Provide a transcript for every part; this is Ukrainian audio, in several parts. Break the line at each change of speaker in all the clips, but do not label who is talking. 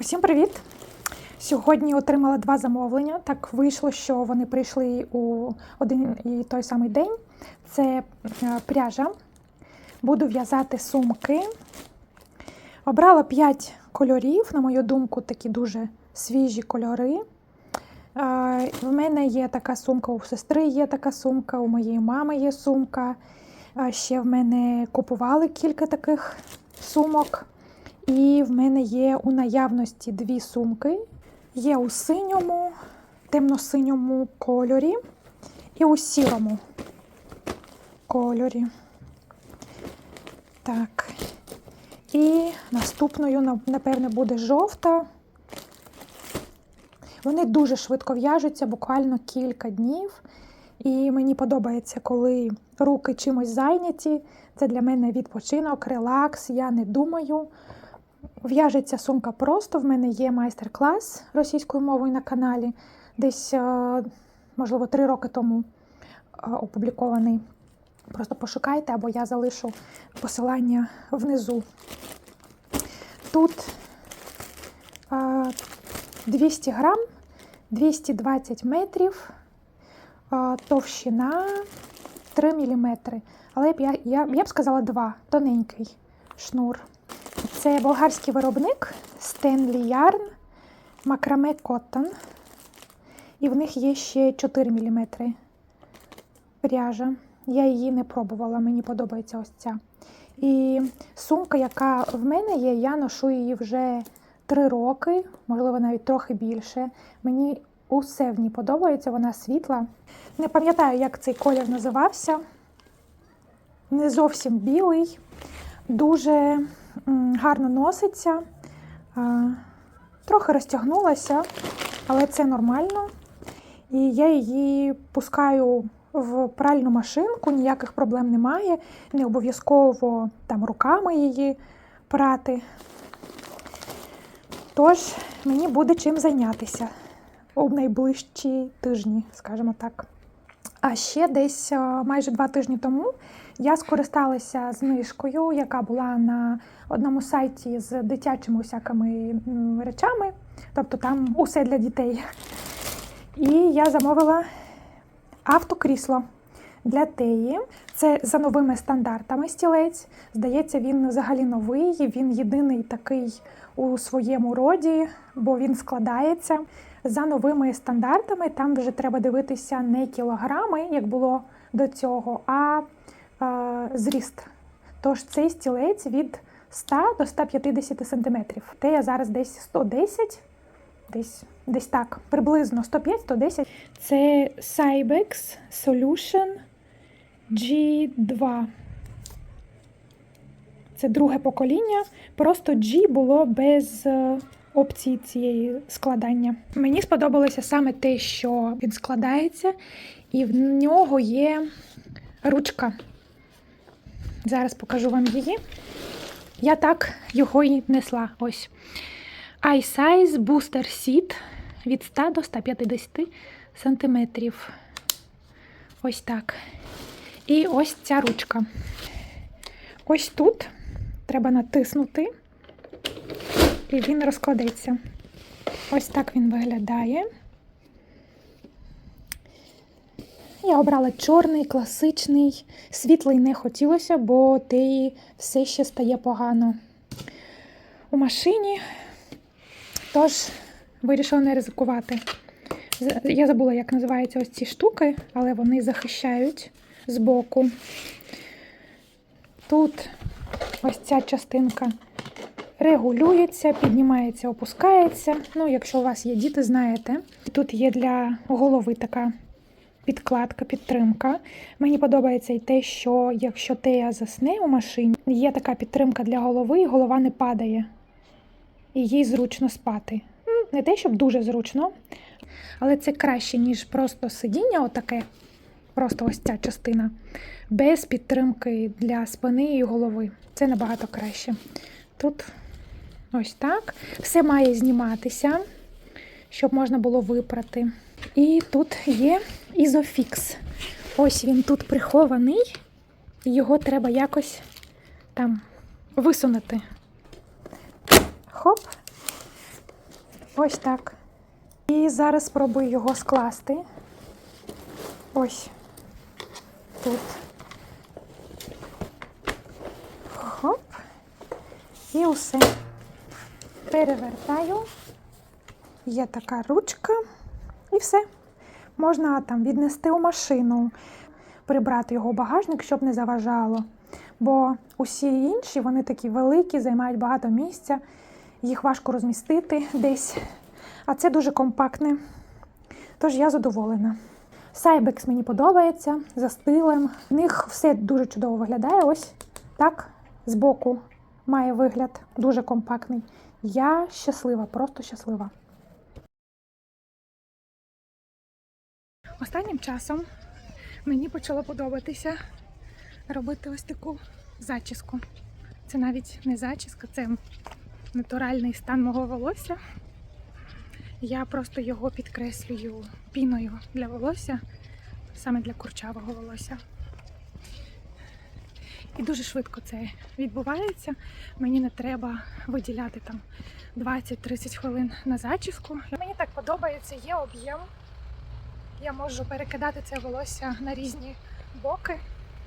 Усім привіт! Сьогодні отримала два замовлення. Так вийшло, що вони прийшли у один і той самий день. Це е, пряжа. Буду в'язати сумки. Обрала 5 кольорів, на мою думку, такі дуже свіжі кольори. Е, В мене є така сумка, у сестри є така сумка, у моєї мами є сумка. Ще в мене купували кілька таких сумок. І в мене є у наявності дві сумки. Є у синьому, темно-синьому кольорі і у сірому кольорі. Так. І наступною, напевне, буде жовта. Вони дуже швидко в'яжуться, буквально кілька днів. І мені подобається, коли руки чимось зайняті. Це для мене відпочинок, релакс. Я не думаю. В'яжеться сумка просто. В мене є майстер-клас російською мовою на каналі. Десь, е, можливо, три роки тому е, опублікований. Просто пошукайте, або я залишу посилання внизу. Тут е, 200 грам, 220 метрів, е, товщина 3 мм. Але б я, я, я б сказала 2, тоненький шнур. Це болгарський виробник Stanley Yarn Macrame Cotton. І в них є ще 4 мм пряжа. Я її не пробувала, мені подобається ось ця. І сумка, яка в мене є, я ношу її вже 3 роки, можливо, навіть трохи більше. Мені усе в ній подобається, вона світла. Не пам'ятаю, як цей колір називався. Не зовсім білий, дуже гарно носиться, трохи розтягнулася, але це нормально. І я її пускаю в пральну машинку, ніяких проблем немає. Не обов'язково там руками її прати. Тож мені буде чим зайнятися у найближчі тижні, скажімо так. А ще десь е, майже два тижні тому я скористалася знижкою, яка була на одному сайті з дитячими усякими речами, тобто там усе для дітей. І я замовила автокрісло для теї. Це за новими стандартами стілець. Здається, він взагалі новий. Він єдиний такий у своєму роді, бо він складається. За новими стандартами там вже треба дивитися не кілограми, як було до цього, а е, зріст. Тож цей стілець від 100 до 150 см. Тея зараз десь 110 десь, десь так, приблизно 105-110. Це Cybex Solution G2. Це друге покоління. Просто G було без е, опції цієї складання. Мені сподобалося саме те, що він складається, і в нього є ручка. Зараз покажу вам її. Я так його і несла. Ось. iSize Booster Seat від 100 до 150 сантиметрів. Ось так. І ось ця ручка. Ось тут треба натиснути, і він розкладеться. Ось так він виглядає. Я обрала чорний, класичний, світлий не хотілося, бо теї все ще стає погано у машині. Тож вирішила не ризикувати. Я забула, як називаються ось ці штуки, але вони захищають збоку. Тут ось ця частинка регулюється, піднімається, опускається. Ну, якщо у вас є діти, знаєте. Тут є для голови така підкладка, підтримка. Мені подобається і те, що якщо Тея засне у машині, є така підтримка для голови, і голова не падає. І їй зручно спати. Не те, щоб дуже зручно, але це краще, ніж просто сидіння, отаке, просто ось ця частина, без підтримки для спини і голови. Це набагато краще. Тут ось так. Все має зніматися, щоб можна було випрати. І тут є ізофікс. Ось він тут прихований, його треба якось там висунути. Хоп. Ось так. І зараз спробую його скласти. Ось тут. Хоп. І усе. Перевертаю. Є така ручка. І все. Можна там віднести у машину, прибрати його в багажник, щоб не заважало. Бо усі інші вони такі великі, займають багато місця, їх важко розмістити десь. А це дуже компактне. Тож я задоволена. Сайбекс мені подобається за стилем. В них все дуже чудово виглядає. Ось так збоку має вигляд дуже компактний. Я щаслива, просто щаслива. Останнім часом мені почало подобатися робити ось таку зачіску. Це навіть не зачіска, це натуральний стан мого волосся. Я просто його підкреслюю піною для волосся, саме для курчавого волосся. І дуже швидко це відбувається. Мені не треба виділяти там 20-30 хвилин на зачіску. Мені так подобається, є об'єм. Я можу перекидати це волосся на різні боки.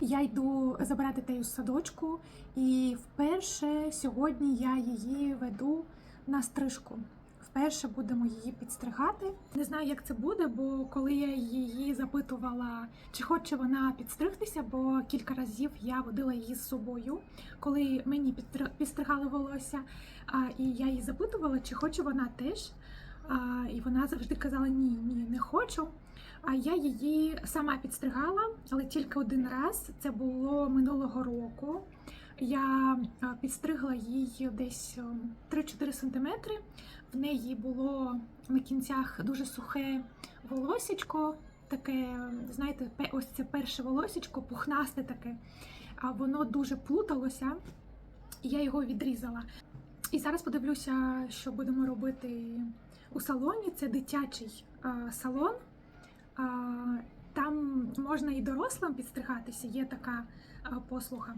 Я йду забирати тею з садочку, і вперше сьогодні я її веду на стрижку. Вперше будемо її підстригати. Не знаю, як це буде, бо коли я її запитувала, чи хоче вона підстригтися, бо кілька разів я водила її з собою, коли мені підстри- підстригали волосся. І я її запитувала, чи хоче вона теж. І вона завжди казала: ні, ні, не хочу. А я її сама підстригала, але тільки один раз. Це було минулого року. Я підстригла їй десь ем, 3-4 сантиметри. В неї було на кінцях дуже сухе волосечко, таке, знаєте, ось це перше волосечко, пухнасте таке. А воно дуже плуталося, і я його відрізала. І зараз подивлюся, що будемо робити у салоні. Це дитячий а, салон. Там можна і дорослим підстригатися, є така послуга.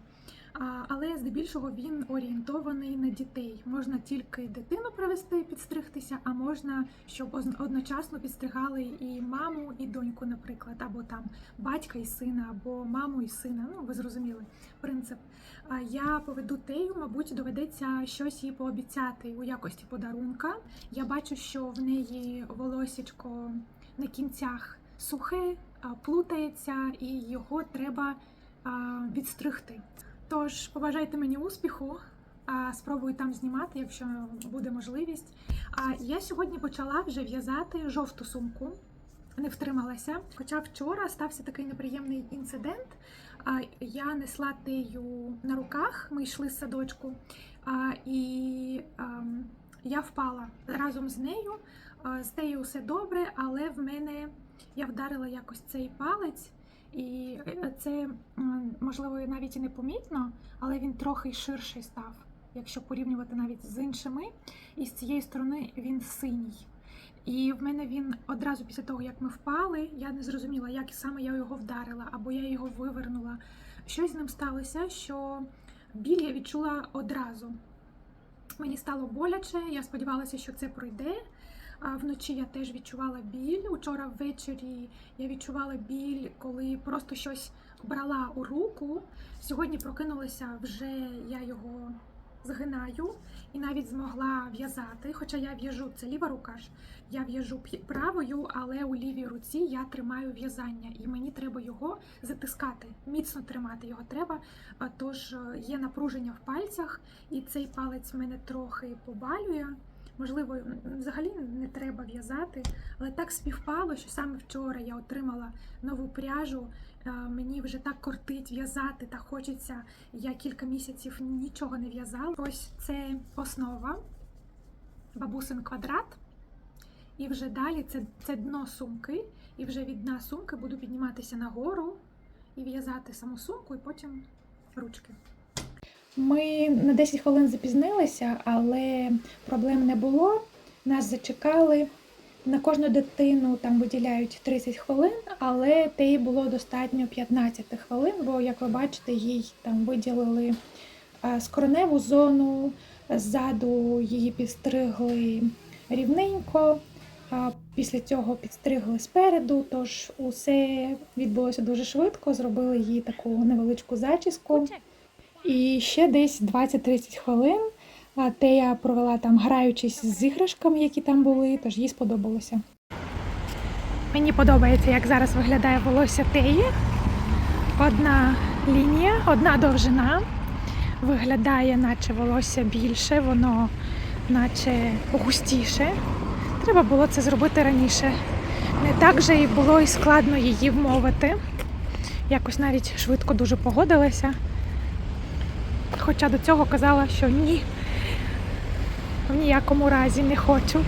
Але здебільшого він орієнтований на дітей. Можна тільки дитину привести підстригтися, а можна, щоб одночасно підстригали і маму, і доньку, наприклад, або там батька і сина, або маму і сина. Ну, ви зрозуміли принцип. Я поведу тею, мабуть, доведеться щось їй пообіцяти у якості подарунка. Я бачу, що в неї волосічко на кінцях сухе, плутається, і його треба відстригти. Тож побажайте мені успіху, спробую там знімати, якщо буде можливість. А я сьогодні почала вже в'язати жовту сумку. Не втрималася. Хоча вчора стався такий неприємний інцидент. Я несла тею на руках, ми йшли з садочку, і я впала разом з нею. З тею все добре, але в мене я вдарила якось цей палець, і е, це можливо навіть і непомітно, але він трохи ширший став, якщо порівнювати навіть з іншими. І з цієї сторони він синій. І в мене він одразу після того, як ми впали, я не зрозуміла, як саме я його вдарила, або я його вивернула. Щось з ним сталося, що біль я відчула одразу. Мені стало боляче, я сподівалася, що це пройде. Вночі я теж відчувала біль. Учора ввечері я відчувала біль, коли просто щось брала у руку. Сьогодні прокинулася вже я його згинаю і навіть змогла в'язати. Хоча я в'яжу, це ліва рука ж, я в'яжу правою, але у лівій руці я тримаю в'язання, і мені треба його затискати, міцно тримати його треба. Тож е, є напруження в пальцях, і цей палець мене трохи побалює. Можливо, взагалі не треба в'язати, але так співпало, що саме вчора я отримала нову пряжу. Е, Мені вже так кортить в'язати, та хочеться. Я кілька місяців нічого не в'язала. Ось це основа, бабусин квадрат. І вже далі це, це дно сумки. І вже від дна сумки буду підніматися нагору і в'язати саму сумку, і потім ручки. Ми на 10 хвилин запізнилися, але проблем не було. Нас зачекали. На кожну дитину там виділяють 30 хвилин, але теї було достатньо 15 хвилин, бо, як ви бачите, їй там виділили а, скроневу зону, ззаду її підстригли рівненько. Після цього підстригли спереду, тож усе відбулося дуже швидко. Зробили їй таку невеличку зачіску. І ще десь 20-30 хвилин Тея провела там, граючись з іграшками, які там були, тож їй сподобалося. Мені подобається, як зараз виглядає волосся Теї. Одна лінія, одна довжина. Виглядає, наче волосся більше, воно наче густіше. Треба було це зробити раніше. Не так же і було і складно її вмовити. Якось навіть швидко дуже погодилася. Хоча до цього казала, що ні, в ніякому разі не хочу.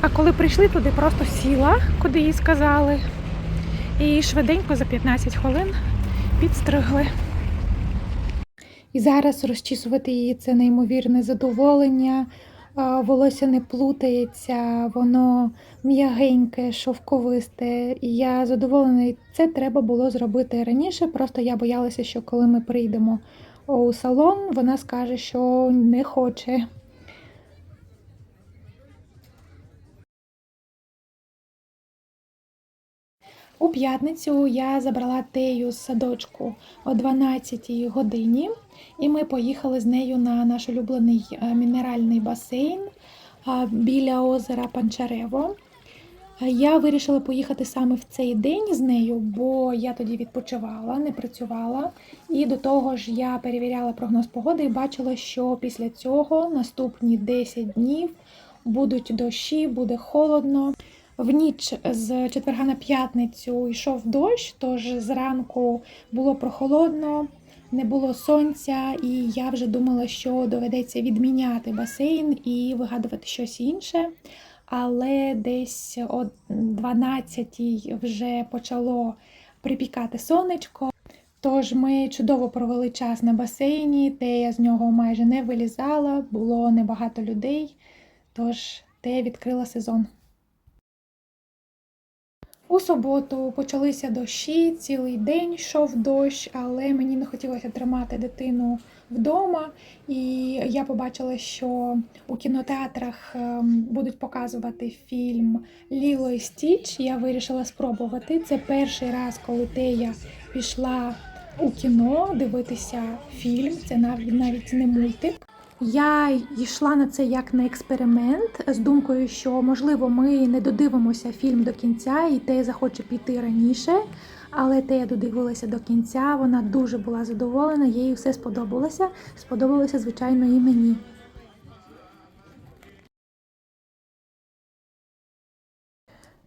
А коли прийшли туди, просто сіла, куди їй сказали, і швиденько за 15 хвилин підстригли. І зараз розчісувати її це неймовірне задоволення. Волосся не плутається, воно м'ягеньке, шовковисте. І я задоволена. Це треба було зробити раніше. Просто я боялася, що коли ми прийдемо у салон, вона скаже, що не хоче. У п'ятницю я забрала Тею з садочку о 12 годині, і ми поїхали з нею на наш улюблений е, мінеральний басейн біля озера Панчарево. Я вирішила поїхати саме в цей день з нею, бо я тоді відпочивала, не працювала. І до того ж я перевіряла прогноз погоди і бачила, що після цього наступні 10 днів будуть дощі, буде холодно. В ніч з четверга на п'ятницю йшов дощ, тож зранку було прохолодно, не було сонця, і я вже думала, що доведеться відміняти басейн і вигадувати щось інше. Але десь о 12 вже почало припікати сонечко. Тож ми чудово провели час на басейні, Тея з нього майже не вилізала, було небагато людей. Тож Тея відкрила сезон. У суботу почалися дощі, цілий день йшов дощ, але мені не хотілося тримати дитину вдома. І я побачила, що у кінотеатрах ем, будуть показувати фільм Ліло і Стіч. Я вирішила спробувати. Це перший раз, коли Тея пішла у кіно дивитися фільм. Це навіть навіть не мультик. Я йшла на це як на експеримент з думкою, що можливо ми не додивимося фільм до кінця, і Тея захоче піти раніше. Але Тея додивилася до кінця. Вона дуже була задоволена, їй все сподобалося. Сподобалося, звичайно, і мені.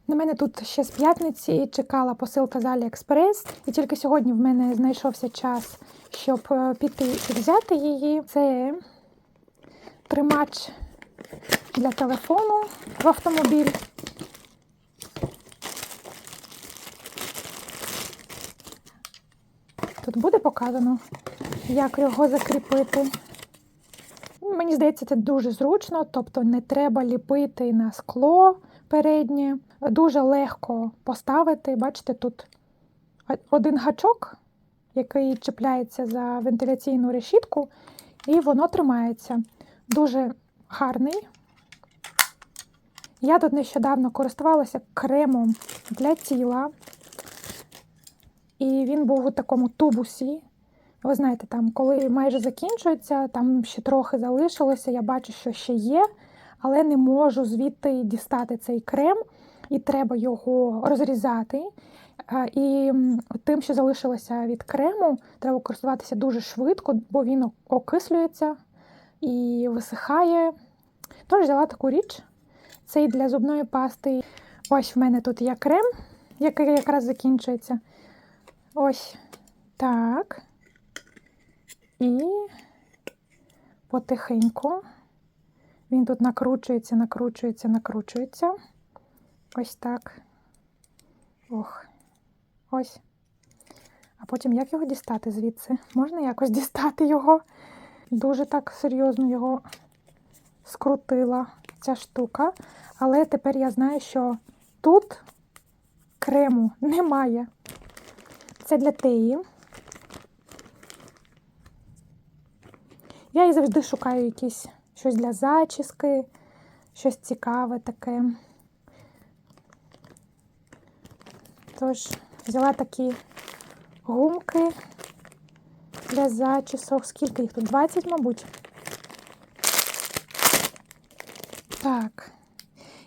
На мене тут ще з п'ятниці чекала посилка з Аліекспрес, і тільки сьогодні в мене знайшовся час, щоб е, піти і взяти її. Це тримач для телефону в автомобіль. Тут буде показано, як його закріпити. Мені здається, це дуже зручно, тобто не треба ліпити на скло переднє. Дуже легко поставити. Бачите, тут один гачок, який чіпляється за вентиляційну решітку, і воно тримається. Дуже гарний. Я тут нещодавно користувалася кремом для тіла. І він був у такому тубусі. Ви знаєте, там, коли майже закінчується, там ще трохи залишилося, я бачу, що ще є, але не можу звідти дістати цей крем, і треба його розрізати. І тим, що залишилося від крему, треба користуватися дуже швидко, бо він окислюється і висихає. Тож взяла таку річ. Це і для зубної пасти. Ось в мене тут є крем, який якраз закінчується. Ось так. І потихеньку він тут накручується, накручується, накручується. Ось так. Ох. Ось. А потім як його дістати звідси? Можна якось дістати його? Дуже так серйозно його скрутила ця штука. Але тепер я знаю, що тут крему немає. Це для теї. Я і завжди шукаю якісь щось для зачіски, щось цікаве таке. Тож, взяла такі гумки для зачісок. Скільки їх тут? 20, мабуть. Так.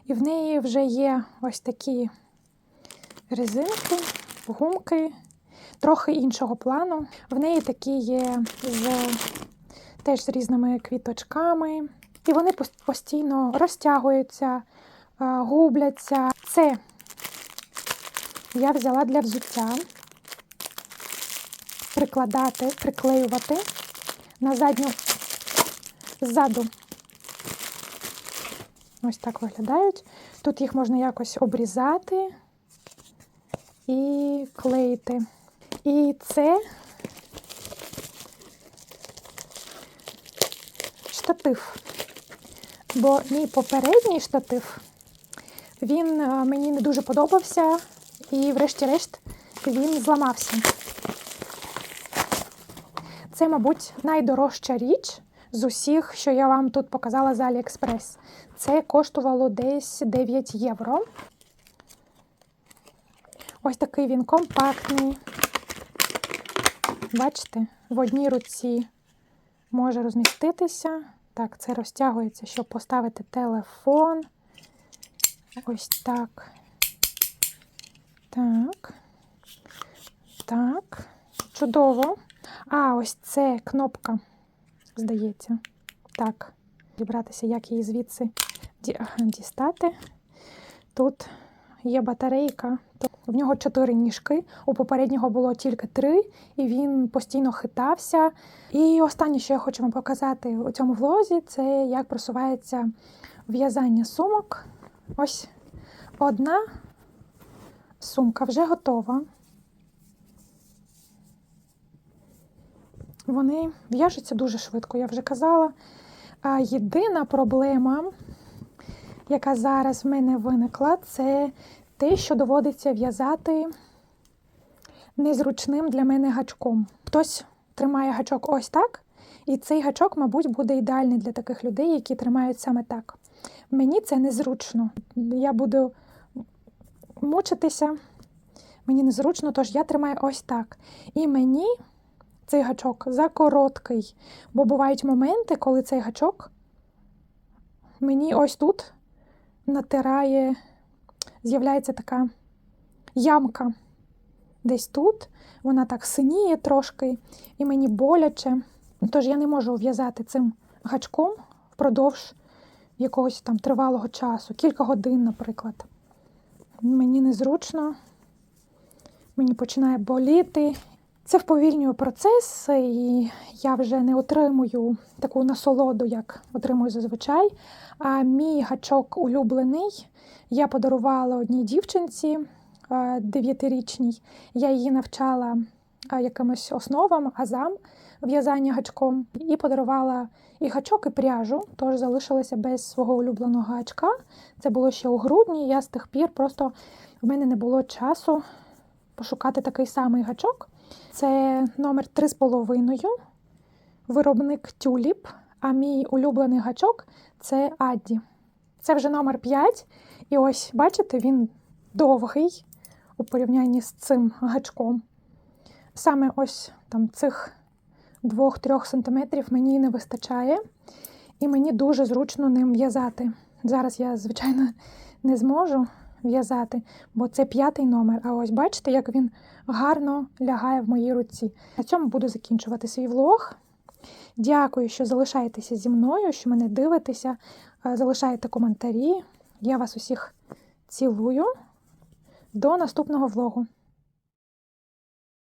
І в неї вже є ось такі резинки, гумки, трохи іншого плану. В неї такі є з теж з різними квіточками. І вони постійно розтягуються, губляться. Це я взяла для взуття. Прикладати, приклеювати на задню ззаду. Ось так виглядають. Тут їх можна якось обрізати і клеїти. І це штатив. Бо мій попередній штатив, він е, мені не дуже подобався, і, врешті-решт, він зламався. Це, мабуть, найдорожча річ з усіх, що я вам тут показала з Aliexpress. Це коштувало десь 9 євро. Ось такий він компактний. Бачите, в одній руці може розміститися. Так, це розтягується, щоб поставити телефон. Ось так. Так. Так. Чудово. А, ось це кнопка, здається. Так. Дібратися, як її звідси ді- дістати. Тут є батарейка. В нього чотири ніжки. У попереднього було тільки три, і він постійно хитався. І останнє, що я хочу вам показати у цьому влозі, це як просувається в'язання сумок. Ось одна сумка вже готова. Вони в'яжуться дуже швидко, я вже казала. А єдина проблема, яка зараз в мене виникла, це те, що доводиться в'язати незручним для мене гачком. Хтось тримає гачок ось так, і цей гачок, мабуть, буде ідеальний для таких людей, які тримають саме так. Мені це незручно. Я буду мучитися, мені незручно, тож я тримаю ось так. І мені цей гачок закороткий, бо бувають моменти, коли цей гачок мені ось тут натирає, з'являється така ямка десь тут, вона так синіє трошки, і мені боляче. Тож я не можу в'язати цим гачком впродовж якогось там тривалого часу, кілька годин, наприклад. Мені незручно, мені починає боліти. Це вповільнює процес, і я вже не отримую таку насолоду, як отримую зазвичай. А мій гачок улюблений я подарувала одній дівчинці дев'ятирічній. Я її навчала якимось основам, азам в'язання гачком, і подарувала і гачок, і пряжу, тож залишилася без свого улюбленого гачка. Це було ще у грудні. Я з тих пір просто в мене не було часу пошукати такий самий гачок. Це номер 3,5, виробник Тюліп, а мій улюблений гачок це Адді. Це вже номер 5. І ось, бачите, він довгий у порівнянні з цим гачком. Саме ось там цих 2-3 см мені не вистачає, і мені дуже зручно ним в'язати. Зараз я, звичайно, не зможу в'язати, бо це п'ятий номер. А ось бачите, як він гарно лягає в моїй руці. На цьому буду закінчувати свій влог. Дякую, що залишаєтеся зі мною, що мене дивитеся, е, залишаєте коментарі. Я вас усіх цілую. До наступного влогу.